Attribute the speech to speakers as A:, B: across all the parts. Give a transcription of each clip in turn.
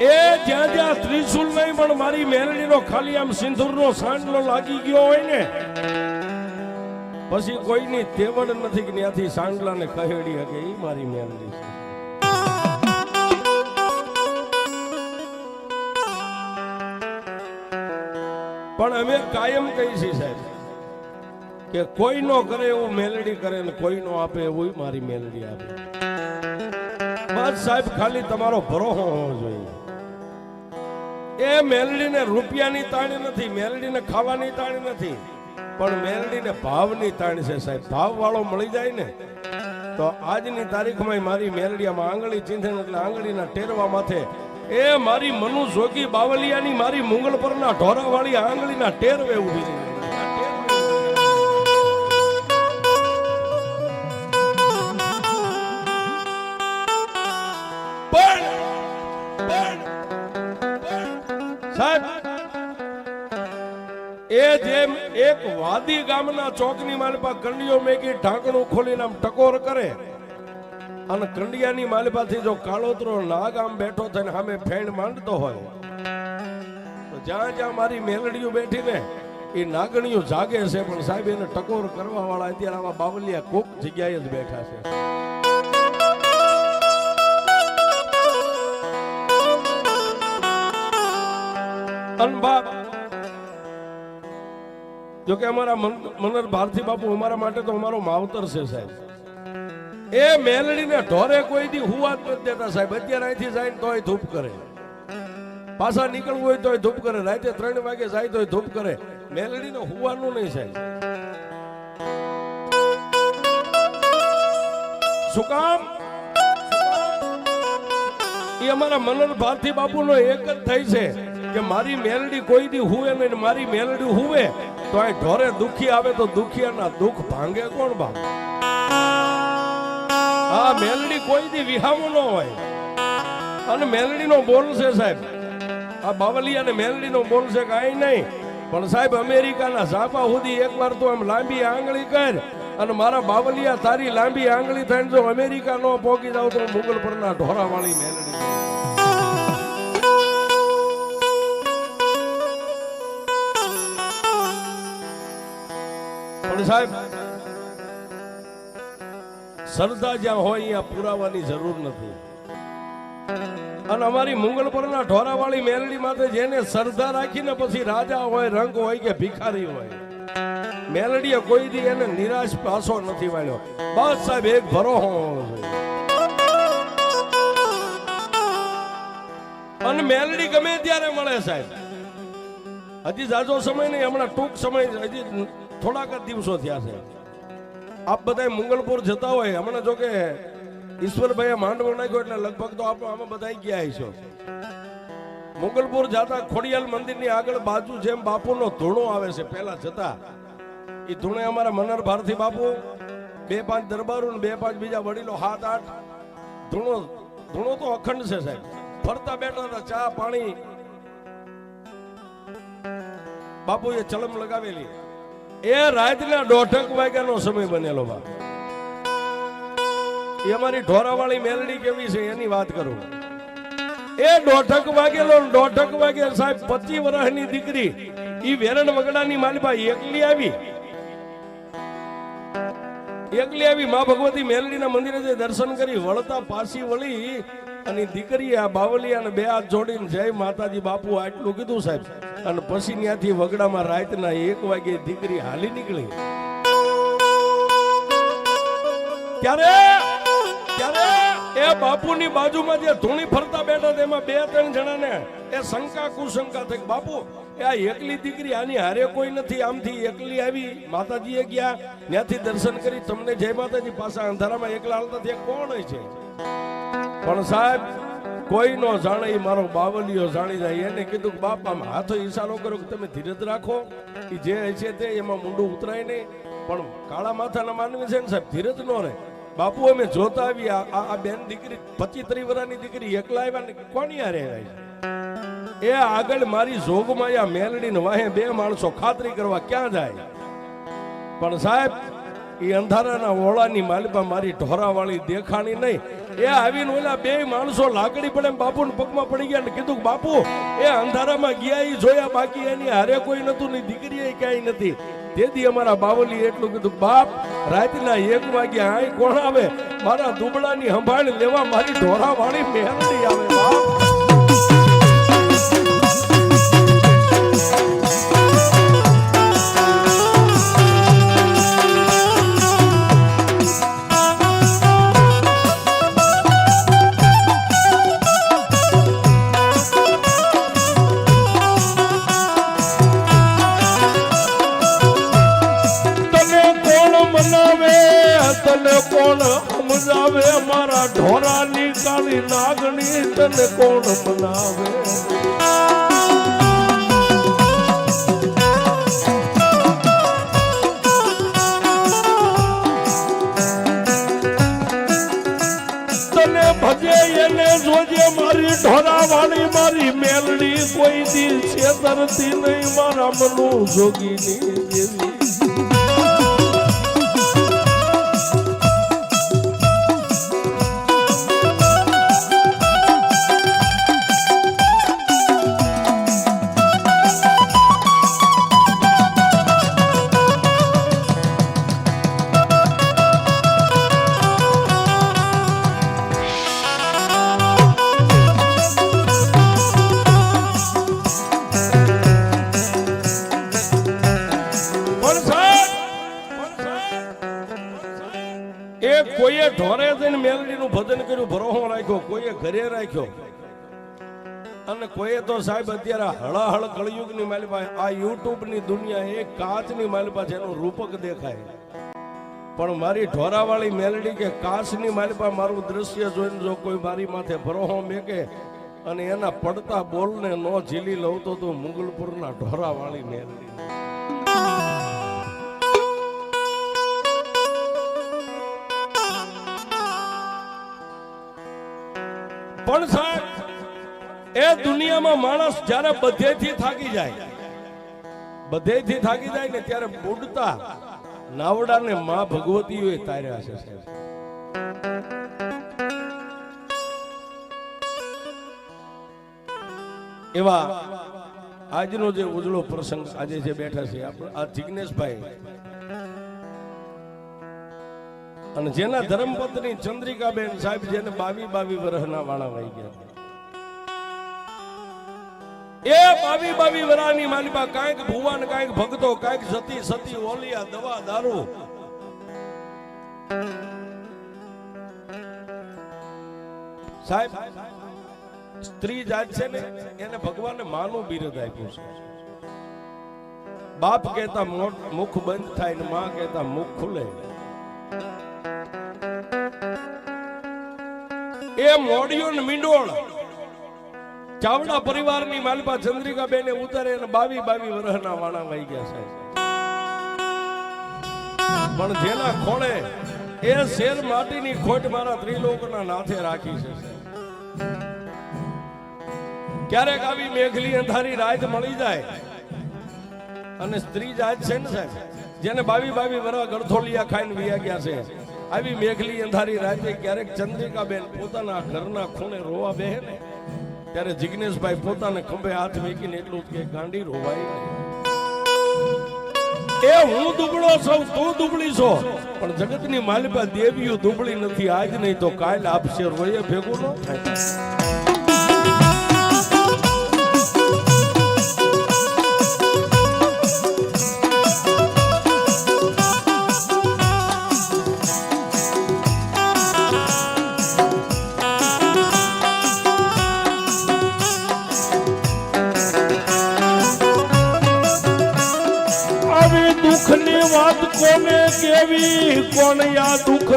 A: એ જ્યાં જ્યાં ત્રિશુલ નહીં, પણ મારી મેલડીનો ખાલી આમ સિંદૂરનો સાંડલો લાગી ગયો હોય ને, પછી કોઈની તેવડ નથી કે ત્યાંથી સાંડલાને કહેડી હકે એ મારી મેલડી છે. પણ અમે કાયમ કહી છીએ સાહેબ, કે કોઈ નો કરે એવું મેલડી કરે ને કોઈ નો આપે એવું મારી મેલડી આપે. બસ સાહેબ, ખાલી તમારો ભરોસો હોવો જોઈએ. એ મેલડીને રૂપિયાની તાણી નથી, મેલડીને ખાવાની તાણી નથી. પણ મેલડીને ભાવની તાણી છે સાહેબ. ભાવ વાળો મળી જાય ને, તો આજની તારીખમાં મારી મેલડીયામાં આંગળી ચીંધે એટલે આંગળીના ટેરવા માથે એ મારી મનુ જોગી બાવલિયાની મારી મુંગળ પરના ઢોરાવાળી આંગળીના ટેરવે ઊભી રહી એક વાદી ગામના ચોકની માલપા કંડિયો મેગી ઢાંકણું ખોલીને આમ ટકોર કરે. અને કંડિયાની માલપાથી જો કાળોતરો નાગ આમ બેઠો થઈને સામે ફેણ માંડતો હોય જ્યાં જ્યાં મારી મેલડીઓ બેઠી ને, એ નાગણીઓ જાગે છે, પણ સાહેબ એને ટકોર કરવા વાળા અત્યારે આવા બાવલિયા કોક જગ્યાએ જ બેઠા છે. અનબાપ જો કે અમારા મન- મનર ભારતી બાપુ અમારા માટે તો અમારો માવતર છે સાહેબ. એ મેલડીને ઢોરે કોઈ દી હુવા જ નથી દેતા સાહેબ. અત્યારે અહીંથી જાય ને તોય ધૂપ કરે. પાછા નીકળવું હોય તોય ધૂપ કરે. રાતે ત્રણ વાગે જાય તોય ધૂપ કરે. મેલડીને હુવાનું નહીં સાહેબ. શું કામ? એ અમારા મનન ભારતી બાપુનો એક જ થઈ છે. કે મારી મેલડી કોઈ દી હુવે નહીં મારી મેલડી હુવે, તો આ ઢોરે દુખી આવે તો દુખિયાના દુઃખ ભાંગે કોણ બાપ? આ મેલડી કોઈ દી વિહામો ન હોય. અને મેલડીનો બોલ છે સાહેબ, આ બાવલિયા ને મેલડીનો બોલ છે કાંઈ નહીં, પણ સાહેબ અમેરિકાના ઝાપા સુધી એકવાર તો આમ લાંબી આંગળી કર, અને મારા બાવલિયા તારી લાંબી આંગળી થઈને જો અમેરિકા નો પોકી જાવ તો મુગલ પરના ઢોરાવાળી મેલડી. સાહેબ શ્રદ્ધા જ્યાં હોય, અહીંયા પુરાવાની જરૂર નથી. અને અમારી મુંગલ પરના ઢોરાવાળી મેલડી માથે જેને શ્રદ્ધા રાખીને પછી રાજા હોય, રંગ હોય કે ભિખારી હોય મેલડીએ કોઈ દી એને નિરાશ પાસો નથી વાળ્યો બસ સાહેબ, એક હોવો અને મેલડી ગમે ત્યારે મળે સાહેબ. હજી જાજો સમય નહીં, હમણાં ટૂંક સમય, હજી થોડાક જ દિવસો થયા છે. આપ બધા મંગલપુર જતા હોય હમણાં જો કે ઈશ્વરભાઈએ માંડવો નાખ્યો એટલે લગભગ તો આપણે આમાં બધા ગયા છો મુગલપુર જતા ખોડિયાલ મંદિરની આગળ બાજુ જેમ બાપુનો ધૂણો આવે છે, પહેલા જતા એ ધૂણે અમારા મનર ભારતી બાપુ, બે પાંચ દરબારો બે પાંચ બીજા વડીલો, હાથ આઠ, ધૂણો ધૂણો તો અખંડ છે સાહેબ. ફરતા બેઠા હતા, ચા, પાણી. બાપુએ ચલમ લગાવેલી. એ રાતના દોઢક વાગ્યાનો સમય બનેલો બા. એ અમારી ઢોરાવાળી મેલડી કેવી છે એની વાત કરું. એ દોઢક વાગેલો દોઢક વાગે સાહેબ પચી વર્ષની દીકરી, ઈ વેરણ વગડાની માલિપા એકલી આવી. એકલી આવી માં ભગવતી મેલડીના મંદિરે જઈ દર્શન કરી, વળતા પાછી વળી અને દીકરી આ બાવલિયાને બે હાથ જોડીને જય માતાજી બાપુ આટલું કીધું સાહેબ. અને પછી ત્યાંથી વગડામાં રાતના એક વાગે દીકરી હાલી નીકળી. ત્યારે ત્યારે એ બાપુની બાજુમાં જે ધૂણી ફરતા બેઠા તેમાં બે ત્રણ જણાને એ શંકા કુશંકા થઈ બાપુ, એ આ એકલી દીકરી આની હારે કોઈ નથી, આમથી એકલી આવી. માતાજીએ ગયા, ત્યાંથી દર્શન કરી, તમને જય માતાજી, પાછા અંધારામાં એકલા હાલતા ત્યાં કોણ છે? પણ સાહેબ, કોઈ નો જાણે મારો બાવલીઓ જાણી જાય. એને કીધું કે બાપ હાથો ઈશારો કર્યો કે તમે ધીરજ રાખો. એ જે છે તે એમાં મુંડું ઉતરાય નહીં. પણ કાળા માથાના માનવી છે ને સાહેબ, ધીરજ નો રહે. બાપુ, અમે જોતા આવી આ બેન દીકરી પચીસ ત્રીસ વર્ષની દીકરી એકલા આવ્યા ને કોની આ રહેવાય એ આગળ મારી જોગમાં આ મેલડી ને વાહે બે માણસો ખાતરી કરવા ક્યાં જાય? પણ સાહેબ એ અંધારાના ઓળાની માલિપા મારી ઢોરાવાળી દેખાણી નહીં. એ આવીને ઓલા બે માણસો લાકડી પડે બાપુને પગમાં પડી ગયા ને કીધું બાપુ, એ અંધારામાં ગયા એ જોયા, બાકી એની હારે કોઈ નતું ની દીકરી ક્યાંય નથી. તેથી અમારા બાવલી એટલું કીધું બાપ, રાતના એક વાગ્યા આય કોણ આવે? મારા દુબળાની સંભાળ લેવા મારી ઢોરાવાળી મહેરડી આવે, બાપ. ઢોરાની કાળી લાગણી તને કોણ બનાવે? તને ભજે એને જોજે મારી ઢોરા વાળી મારી મેલડી કોઈ દિલ છેતરતી નહીં, મારા મનુ જોગીની જેવી. કોઈએ ઢોરે જઈને મેલડીનું ભજન કર્યું, ભરોહો રાખ્યો, કોઈએ ઘરે રાખ્યો. અને કોઈએ તો સાહેબ અત્યારે હળાહળ કળયુગની માલિપા આ યુટ્યુબની દુનિયા એ કાચની માલિપા છે એનું રૂપક દેખાય. પણ મારી ઢોરાવાળી મેલડી કે કાચની માલિપા મારું દ્રશ્ય જોઈને જો કોઈ મારી માથે ભરોહો મેકે અને એના પડતા બોલને નો ઝીલી લઉં તો તું મુગલપુરના ઢોરાવાળી મેલડી. પણ સાહેબ, એ દુનિયામાં માણસ જ્યારે બધેથી થાકી જાય, બધેથી થાકી જાય ને ત્યારે બુડતા નાવડાને મા ભગવતીઓએ તાર્યા છે, સાહેબ. એવા આજનો જે ઉજળો પ્રસંગ આજે જે બેઠા છે આ જિગ્નેશભાઈ અને જેના ધર્મપત્ની ચંદ્રિકાબેન સાહેબ જેને બાવી બાવી વર્ષના વાળા વહી ગયા એ બાવી બાવી વરાની માલિપા કાંઈક ભુવાન, કાંઈક ભક્તો, કાંઈક સતી સતી, ઓલિયા, દવા, દારૂ. સાહેબ, સ્ત્રી જાત છે ને, એને ભગવાને માનું બિરદ આપ્યું છે. બાપ કહેતા મુખ બંધ થાય ને માં કહેતા મુખ ખુલે. એ મોડિયો ને મીંડોળ. ચાવડા પરિવારની માલપા ચંદ્રિકા બેને ઉતારે અને બાવી બાવી વરહના વાણા વહી ગયા છે પણ જેના ખોળે એ શેર માટીની ખોટ મારા ત્રિલોકના નાથે રાખી છે ક્યારેક આવી મેઘલી અંધારી રાત મળી જાય અને સ્ત્રી જાત છે ને સાહેબ, જેને બાવી બાવી વરહ ગળથોલિયા ખાઈને વિયા ગયા છે. આવી મેઘલી અંધારી રાતે ક્યારેક ચંદ્રિકાબેન પોતાના ઘરના ખૂણે રોવા બેહે ને, ત્યારે જિગ્નેશભાઈ પોતાને ખંભે હાથ મેકીને એટલું કે, ગાંડી રોવાય. એ હું દુબળો છું, તું દુબળી છો પણ જગતની માલિકા દેવીઓ દુબળી નથી, આજ નહીં તો કાલ આપશે, રોયે ભેગું ન થાય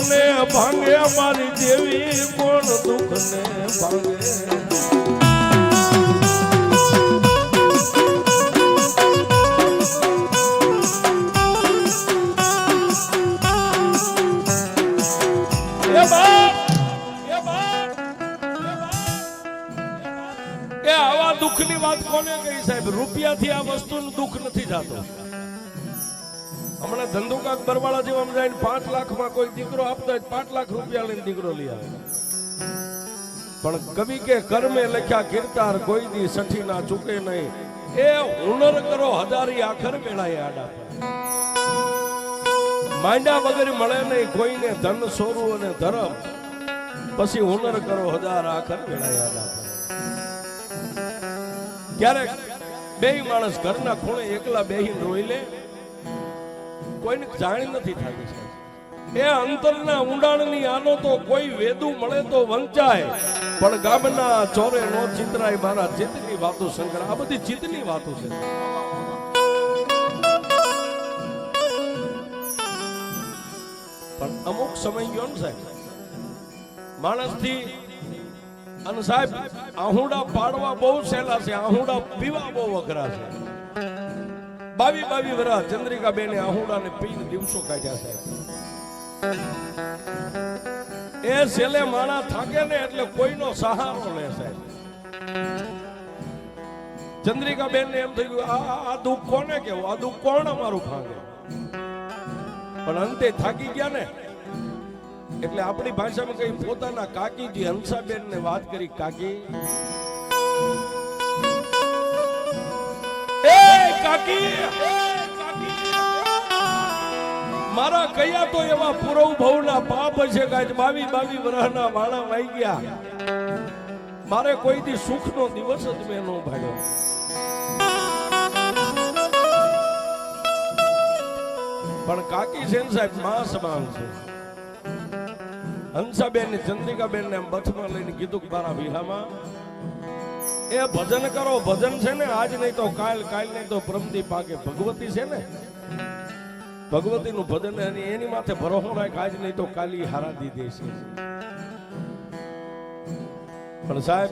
A: દુઃખને ભાંગે, મારી દેવી કોણ દુઃખને ભાંગે? દુઃખની વાત કોને કહી સાહેબ? રૂપિયાથી આ વસ્તુનું દુઃખ નથી જાતો. હમણાં ધંધુકાક બરવાળા જેવા જઈને પાંચ લાખમાં કોઈ દીકરો આપતો હોય પાંચ લાખ રૂપિયા લઈને દીકરો લઈ આવે. પણ કવિ કે કર્મે લખ્યા કીર્તાર કોઈ દી સઠી ના ચૂકે નહીં. એ હુનર કરો હજારી આખર વેળાએ આડા માંડા વગર મળે નહીં કોઈને ધન સોરું અને ધર્મ. પછી હુનર કરો હજાર આખર વેળાએ આડા ક્યારેક બે માણસ ઘરના ખૂણે એકલા બેહીને રોઈ લે કોઈને જાણ નથી થતી એ અંતરના ઊંડાણની આનો તો કોઈ વેદું મળે તો વંચાય. પણ ગામના ચોરે નો ચિતરાય મારા ચિત્તની વાતો શંકર, આ બધી ચિત્તની વાતો છે. પણ અમુક સમય ગયો ને સાહેબ માણસથી, અને સાહેબ, આહુડા પાડવા બહુ સહેલા છે, આહુડા પીવા બહુ અઘરા છે. બાવી બાવી વરા ચંદ્રિકા બેને આહુડા ને પીને દિવસો કાઢ્યા સાહેબ એ છેલ્લે માણા થાકે ને એટલે કોઈનો સહારો લે સાહેબ ચંદ્રિકા બેન ને એમ થયું, આ, આ- આ દુઃખ કોને કેવું આ દુઃખ કોણ અમારું ભાંગે? પણ અંતે થાકી ગયા ને. એટલે આપણી ભાષામાં કઈ પોતાના કાકીજી હંસાબેન ને વાત કરી, કાકી મારા કયા તો એવા પુરવ ભવના પાપ છે કે આજ બાવી બાવી વર્ષના વાણા વાઈ ગયા? મારે કોઈ દી સુખનો દિવસ જ મેં નો ભાગ્યો. પણ કાકી સેન સાહેબ મા સમાન છે. હંસાબેન ને ચંદ્રિકાબેન ને એમ બથમાં લઈને કીધું કે મારા વિહામાં એ ભજન કરો, ભજન છે ને? આજ નહીં તો કાલ કાલ નહીં તો પ્રમદી પાકે. ભગવતી છે ને? ભગવતી નું ભજન એની માથે ભરોસો રાખ, આજ નહીં તો કાલી હારા દીધે છે પણ સાહેબ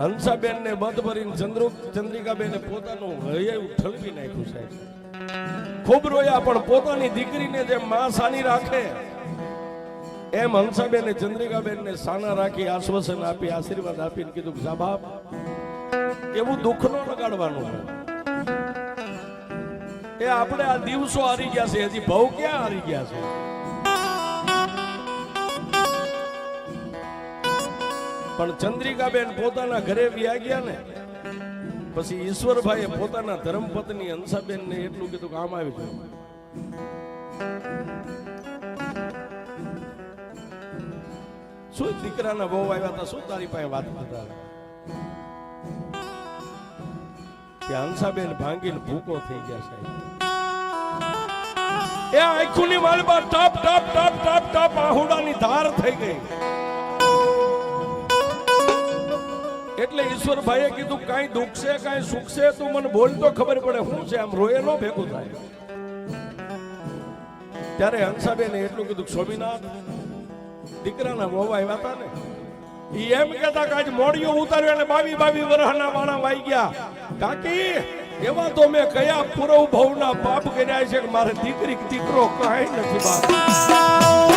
A: હંસાબેન ને મત ભરીને ચંદ્રુ, ચંદ્રિકાબેને પોતાનું હૃદય ઠલવી નાખ્યું સાહેબ. ખૂબ રોયા, પણ પોતાની દીકરીને જેમ માં સાની રાખે એમ હંસાબેન ચંદ્રિકાબેન ને સાના રાખી આશ્વાસન આપી, આશીર્વાદ આપીને કીધું કે સાબાબ એવું દુઃખ નો લગાડવાનું એ આપણે આ દિવસો હારી ગયા છે, હજી ભવ ક્યાં હારી ગયા છે? પણ ચંદ્રિકાબેન પોતાના ઘરે વ્યા ગયા ને, પછી ઈશ્વરભાઈએ પોતાના ધર્મપત્ની હંસાબેન ને એટલું કીધું કામ આવી જાઓ. શું દીકરાના બહુ આવ્યા હતા? શું તારી પાસે વાત કરતા કે હંસાબેન ભાંગીને ભૂકો થઈ ગયા સાહેબ. એ આંખોની વાલમાં ટપ ટપ ટપ ટપ ટપ આહુડાની ધાર થઈ ગઈ. એટલે ઈશ્વરભાઈએ કીધું, કાંઈ દુઃખ છે કાંઈ સુખ છે તું મને બોલ તો ખબર પડે શું છે. આમ રોયે નો ભેગું થાય. ત્યારે હંસાબેને એટલું કીધું સ્વામિનાથ દીકરાના મોવા આવ્યા હતા ને એ એમ કેતા કે આજ મોડિયો ઉતાર્યો અને બાવી બાવી વરહના વાણા વાઈ ગયા. કાકી, એવા તો મેં કયા પૂરવ ભવના પાપ કર્યા છે કે મારે દીકરી દીકરો કાંઈ નથી બાપ.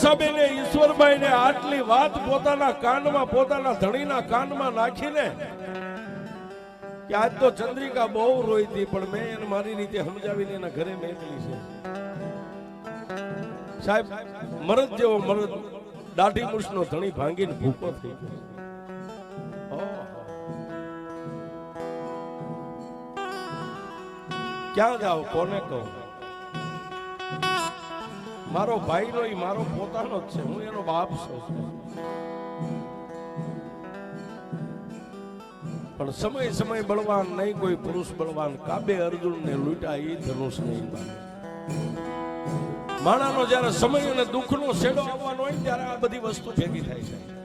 A: એ હંસાબેને ઈશ્વરભાઈને આટલી વાત પોતાના કાનમાં, પોતાના ધણીના કાનમાં નાખીને કે આજ તો ચંદ્રિકા બહુ રોઈ હતી પણ મેં એને મારી રીતે સમજાવીને એના ઘરે મેકલી છે. સાહેબ, મરદ જેવો મરદ, દાઢી મૂછનો ધણી ભાંગીને ભૂકો થઈ ગયો. ક્યાં જાઓ? કોને કહું? મારો ભાઈ નો મારો પોતાનો જ છે. હું એનો બાપ છું. પણ સમય સમય બળવાન નહીં, કોઈ પુરુષ બળવાન. કાબે અર્જુન ને લૂંટા એ ધનુષ નહીં. માણાનો જ્યારે સમય અને દુઃખનો શેડો આવવાનો હોય ત્યારે આ બધી વસ્તુ ભેગી થાય છે.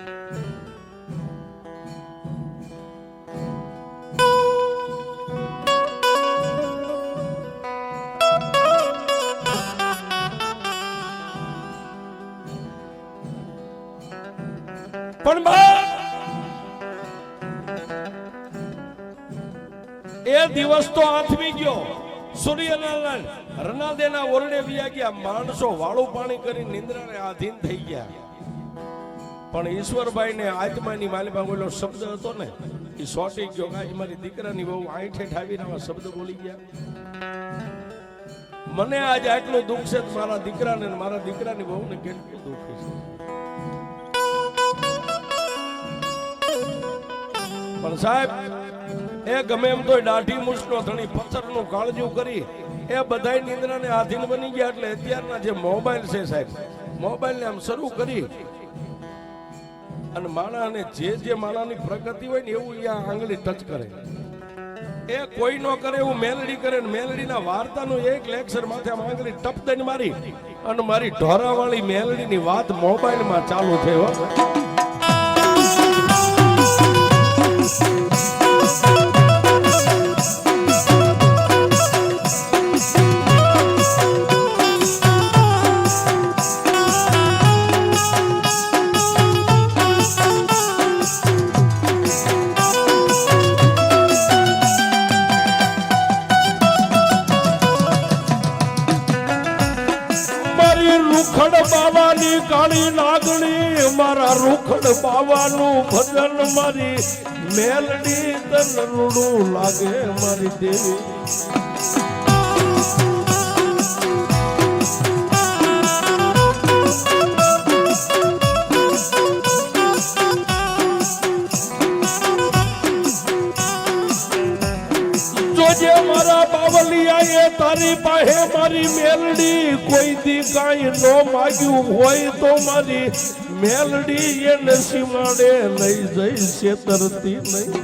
A: દિવસ તો આથમી ગયો. સૂર્યનારાયણ રનાદેના ઓરડે વ્યા ગયા. માણસો વાળું પાણી કરી નિંદ્રાને આધીન થઈ ગયા. પણ ઈશ્વરભાઈ ને આત્માની માલિમાં બોલો શબ્દ હતો ને, એ સોટી ગયો. કે મારી દીકરાની બહુ આઠે ઠાવી આવા શબ્દ બોલી ગયા. મને આજ આટલું દુઃખ છે મારા દીકરાને મારા દીકરાની બહુને કેટલું દુઃખ છે? પણ સાહેબ એ ગમે એમ તોય દાઢી મૂછનો ધણી પથ્થરનું કાળજું કરી એ બધાય નિંદ્રાને આધીન બની ગયા એટલે અત્યારના જે મોબાઈલ છે સાહેબ, મોબાઈલને આમ શરૂ કરી અને માણાને જે જે માણાની પ્રગતિ હોય ને એવું આ આંગળી ટચ કરે. એ કોઈ ન કરે એવું મેલડી કરે મેલડીના વાર્તાનું એક લેક્ચર માથે આમ આંગળી ટપ દઈને મારી અને મારી ઢોરાવાળી મેલડીની વાત મોબાઈલમાં ચાલુ થઈ બાવાનું ભજન મારી મેલડી તન લાગે મારી દેવી. જોજે મારા બાવલિયા એ તારી પાસે મારી મેલડી, કોઈ દી કાંઈ ન માગ્યું હોય તો મારી મેલડી એને સીમાડે લઈ જઈ છેતરતી નહીં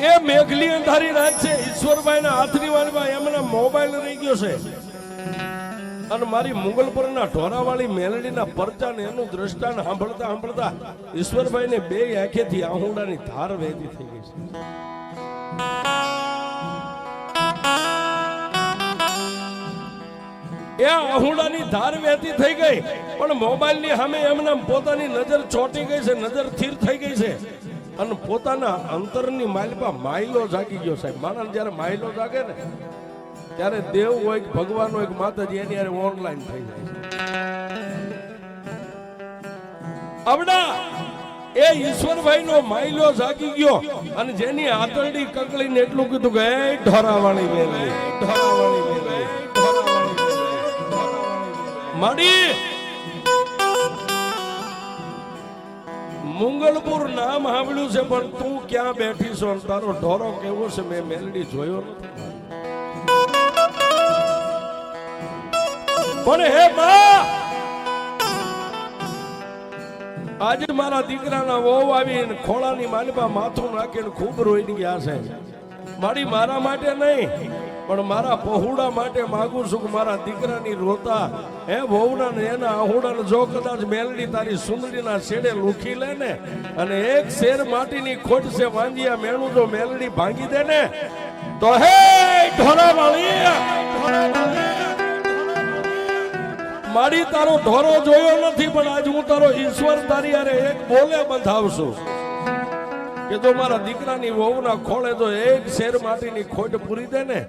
A: એ મેઘલી અંધારી રાત છે. ઈશ્વરભાઈ ના હાથની વાળમાં એમના મોબાઈલ રહી ગયો છે. અને મારી મુગલપુરના ઢોરાવાળી મેલડીના પરચા એનું દ્રષ્ટાન સાંભળતા સાંભળતા ઈશ્વરભાઈ ને બે આંખેથી આહુડાની ધાર વહેતી થઈ ગઈ છે. એ આહુડાની ધાર વહેતી થઈ ગઈ, પણ મોબાઈલની સામે એમને પોતાની નજર ચોટી ગઈ છે, નજર સ્થિર થઈ ગઈ છે. અને પોતાના અંતરની માલિપા માઇલો જાગી ગયો સાહેબ. માણસ જ્યારે માઇલો જાગે ને ત્યારે દેવ હોય કે ભગવાન હોય કે માતાજી, એની હારે ઓનલાઈન થઈ જાય છે. એ ઈશ્વરભાઈ નો માઇલો જાગી ગયો અને જેની આતરડી કકળીને એટલું કીધું કે, એ ઢોરાવાણી મેલી ઢોરાવાણી મેલી. માડી મુંગલપુર નામ સાંભળ્યું છે, પણ તું ક્યાં બેઠી છો? તારો ઢોરો કેવો છે? મેં મેલડી જોયો નથી. પણ હે બા! આજે મારા દીકરાના વહુ આવીને ખોળાની માલિપા માથું નાખીને ખૂબ રોઈ ગયા છે. મારી મારા માટે નહીં, પણ મારા પહોળા માટે માગું છું કે મારા દીકરાની રોતા, હે વહુના ને એના આહુડાને જો કદાચ મેલડી તારી સુંદરીના શેડે લૂખી લે ને, અને એક શેર માટીની ખોટ છે વાંજિયા મેણું જો મેલડી ભાંગી દે ને, તો હે ઢોરા વાળી મારી તારો ઢોરો જોયો નથી, પણ આજ હું તારો ઈશ્વર તારી અરે એક બોલે બંધાવશું. કે જો મારા દીકરાની વહુના ખોળે જો એક શેર માટીની ખોટ પૂરી દે ને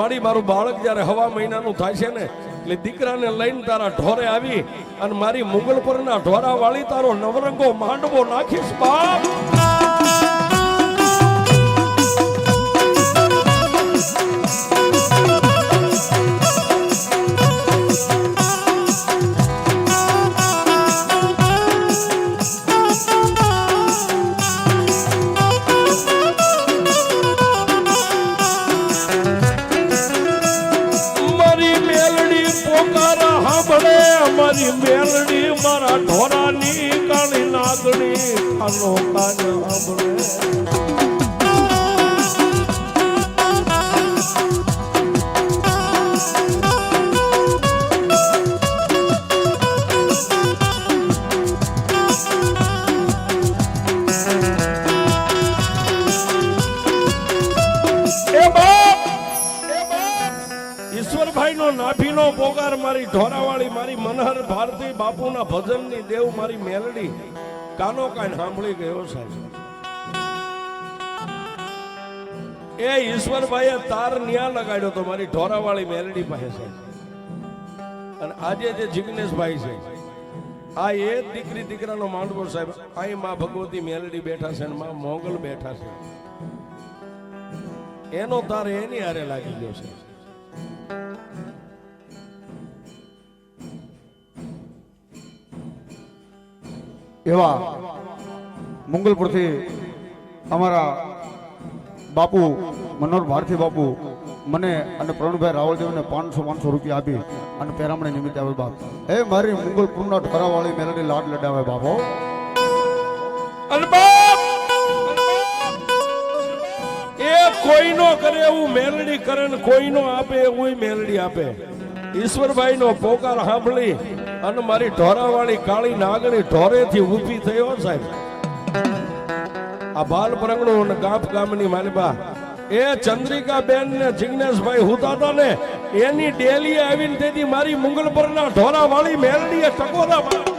A: મારી મારું બાળક જ્યારે હવા મહિનાનું થાય છે ને, એટલે દીકરાને લઈને તારા ઢોરે આવી અને મારી મુગલ પરના ઢોરા વાળી તારો નવરંગો માંડવો નાખીશ બાપ. ઢોરાની કાળી નાગણી કાનો કાન ભજનની દેવ મારી મેલડી કાનો કાન સાંભળી ગયો સાહેબ. એ ઈશ્વરભાઈએ તાર ન્યા લગાડ્યો તો મારી ઢોરાવાળી મેલડી પાસે સાહેબ. અને આજે જે જિગ્નેશભાઈ છે, આ એ દીકરી દીકરાનો માંડવો સાહેબ અહીં માં ભગવતી મેલડી બેઠા છે અને માં મોગલ બેઠા છે. એનો તાર એની હારે લાગી ગયો છે
B: એવા મંગલપુરથી અમારા બાપુ, મનોહર ભારતી બાપુ, મને અને પ્રવીણભાઈ રાવળદેવને પાંચસો પાંચસો રૂપિયા આપી અને પેરામણી નિમિત્તે આવે બાપ. એ મારી મંગલપુરના ઠરાવાળી મેલડી લાડ લડાવે બાપો
A: એ કોઈનો કરે એવું મેલડી કરે કોઈનો આપે, એવું મેલડી આપે. ઈશ્વરભાઈ નો પોકાર સાંભળી અને મારી ઢોરાવાળી કાળી નાગણી ઢોરેથી ઊભી થયો સાહેબ આ બાલ પ્રગણો અને ગામ ગામની માલિબા એ ચંદ્રિકા બેન ને જિગ્નેશભાઈ હુતાતા ને એની ડેલી આવીને તેથી મારી મુંગલ પરના ઢોરાવાળી મેલડીએ ટકોરા માર્યા.